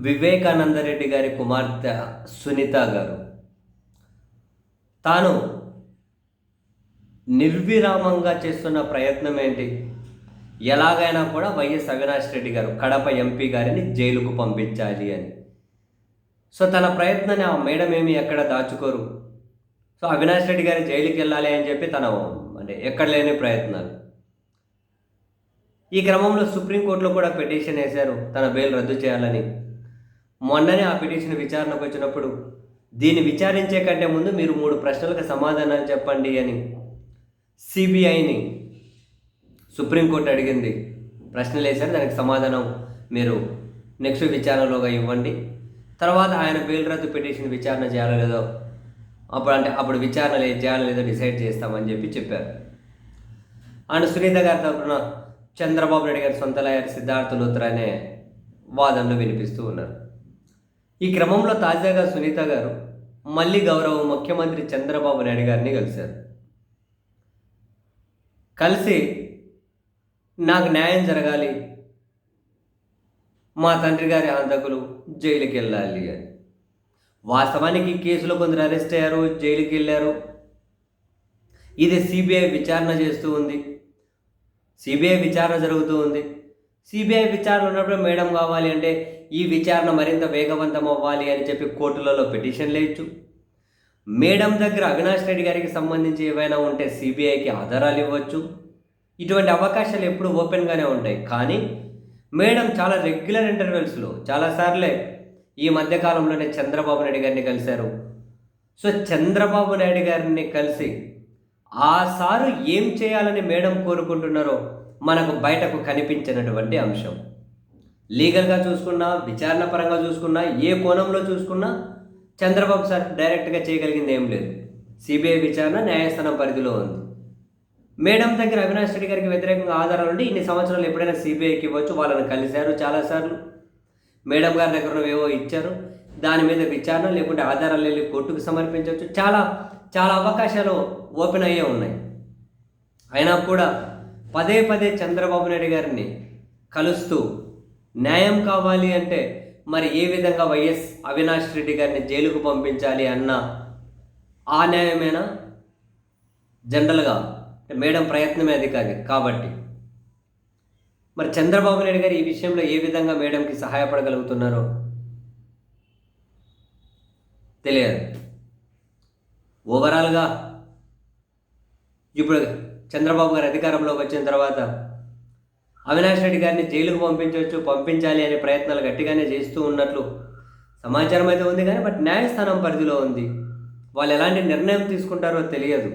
వివేకానందరెడ్డి గారి కుమార్తె సునీత గారు. తాను నిర్విరామంగా చేస్తున్న ప్రయత్నం ఏంటి? ఎలాగైనా కూడా వైఎస్ అవినాష్ రెడ్డి గారు కడప ఎంపీ గారిని జైలుకు పంపించాలి అని. సో తన ప్రయత్నాన్ని ఆ మేడం ఏమి ఎక్కడ దాచుకోరు? సో అవినాష్ రెడ్డి గారి జైలుకి వెళ్ళాలి అని చెప్పి తన అంటే ఎక్కడ లేని ప్రయత్నాలు. ఈ క్రమంలో సుప్రీంకోర్టులో కూడా పిటిషన్ వేశారు తన బెయిల్ రద్దు చేయాలని. మొన్ననే ఆ పిటిషన్ విచారణకు వచ్చినప్పుడు దీన్ని విచారించే కంటే ముందు మీరు మూడు ప్రశ్నలకు సమాధానాలు చెప్పండి అని సిబిఐని సుప్రీంకోర్టు అడిగింది. ప్రశ్నలు వేశారు దానికి సమాధానం మీరు నెక్స్ట్ విచారణలోగా ఇవ్వండి. తర్వాత ఆయన బెయిల్ రద్దు పిటిషన్ విచారణ చేయాలో లేదో అప్పుడు అంటే అప్పుడు విచారణ లేదు చేయాలో లేదో డిసైడ్ చేస్తామని చెప్పి చెప్పారు. అండ్ సునీత గారి తరఫున చంద్రబాబు నాయుడు గారి సొంత లాయర్ సిద్ధార్థ లూత్రా అనే వాదనలు వినిపిస్తూ ఉన్నారు. ఈ క్రమంలో తాజాగా సునీత గారు మళ్ళీ గౌరవ ముఖ్యమంత్రి చంద్రబాబు నాయుడు గారిని కలిశారు. కలిసి నాకు న్యాయం జరగాలి. మా తండ్రి గారి హంతకులు జైలుకి వెళ్ళాలి అని. వాస్తవానికి కేసులో కొందరు అరెస్ట్ అయ్యారు జైలుకి వెళ్ళారు. ఇది సిబిఐ విచారణ చేస్తూ ఉంది. సిబిఐ విచారణ జరుగుతూ ఉంది. సిబిఐ విచారణ ఉన్నప్పుడు మేడం కావాలి అంటే ఈ విచారణ మరింత వేగవంతం అవ్వాలి అని చెప్పి కోర్టులలో పిటిషన్ లేచు మేడం దగ్గర అవినాష్ రెడ్డి గారికి సంబంధించి ఏవైనా ఉంటే సిబిఐకి ఆధారాలు ఇవ్వచ్చు. ఇటువంటి అవకాశాలు ఎప్పుడు ఓపెన్గానే ఉంటాయి. కానీ మేడం చాలా రెగ్యులర్ ఇంటర్వెల్స్లో చాలాసార్లే ఈ మధ్యకాలంలోనే చంద్రబాబు నాయుడు గారిని కలిశారు. సో చంద్రబాబు నాయుడు గారిని కలిసి ఆ సారు ఏం చేయాలని మేడం కోరుకుంటున్నారో మనకు బయటకు కనిపించినటువంటి అంశం. లీగల్గా చూసుకున్నా విచారణ పరంగా చూసుకున్నా ఏ కోణంలో చూసుకున్నా చంద్రబాబు సార్ డైరెక్ట్గా చేయగలిగింది ఏం లేదు. సిబిఐ విచారణ న్యాయస్థానం పరిధిలో ఉంది. మేడం దగ్గర అవినాష్ రెడ్డి గారికి వ్యతిరేకంగా ఆధారాలు ఉండి ఇన్ని సంవత్సరాలు ఎప్పుడైనా సిబిఐకి ఇవ్వచ్చు వాళ్ళని కలిశారు చాలాసార్లు. మేడం గారి దగ్గర ఏవో ఇచ్చారు. దాని మీద విచారణ లేకుంటే ఆధారాలు వెళ్ళి కోర్టుకు సమర్పించవచ్చు. చాలా చాలా అవకాశాలు ఓపెన్ అయ్యే ఉన్నాయి. అయినా కూడా పదే పదే చంద్రబాబు నాయుడు గారిని కలుస్తూ న్యాయం కావాలి అంటే మరి ఏ విధంగా వైఎస్ అవినాష్ రెడ్డి గారిని జైలుకు పంపించాలి అన్న ఆ న్యాయమేనా? జనరల్గా మేడం ప్రయత్నమే అది కాదు. కాబట్టి మరి చంద్రబాబు నాయుడు గారు ఈ విషయంలో ఏ విధంగా మేడంకి సహాయపడగలుగుతున్నారో తెలియదు. ఓవరాల్గా ఇప్పుడు చంద్రబాబు గారు అధికారంలోకి వచ్చిన తర్వాత అవినాష్ రెడ్డి గారిని జైలుకు పంపించవచ్చు పంపించాలి అనే ప్రయత్నాలు గట్టిగానే చేస్తూ ఉన్నట్లు సమాచారం అయితే ఉంది కానీ బట్ న్యాయస్థానం పరిధిలో ఉంది. వాళ్ళు ఎలాంటి నిర్ణయం తీసుకుంటారో తెలియదు.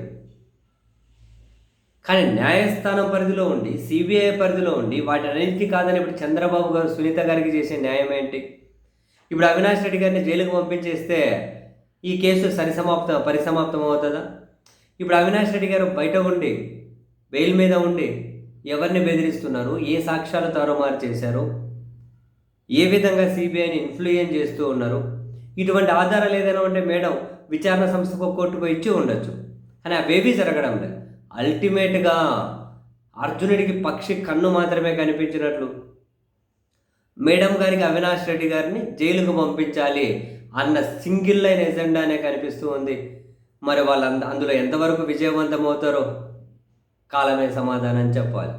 కానీ న్యాయస్థానం పరిధిలో ఉండి సిబిఐ పరిధిలో ఉండి వాటి అన్నింటికీ కాదని ఇప్పుడు చంద్రబాబు గారు సునీత గారికి చేసే న్యాయం ఏంటి? ఇప్పుడు అవినాష్ రెడ్డి గారిని జైలుకు పంపించేస్తే ఈ కేసు సరిసమాప్తం పరిసమాప్తం అవుతుందా ఇప్పుడు అవినాష్ రెడ్డి గారు బయట ఉండి బెయిల్ మీద ఉండి ఎవరిని బెదిరిస్తున్నారు? ఏ సాక్ష్యాలు తారుమారు చేశారు? ఏ విధంగా సిబిఐని ఇన్ఫ్లుయెన్స్ చేస్తూ ఉన్నారు? ఇటువంటి ఆధారాలు ఏదైనా ఉంటే మేడం విచారణ సంస్థకు కోర్టుకు ఇచ్చి ఉండొచ్చు. కానీ అవేవీ జరగడం లేదు. అల్టిమేట్గా అర్జునుడికి పక్షి కన్ను మాత్రమే కనిపించినట్లు. మేడం గారికి అవినాష్ రెడ్డి గారిని జైలుకు పంపించాలి అన్న సింగిల్ లైన్ ఎజెండానే కనిపిస్తూ ఉంది. మరి వాళ్ళు అందులో ఎంతవరకు విజయవంతం అవుతారో? కాలమే సమాధానం చెప్పాలి.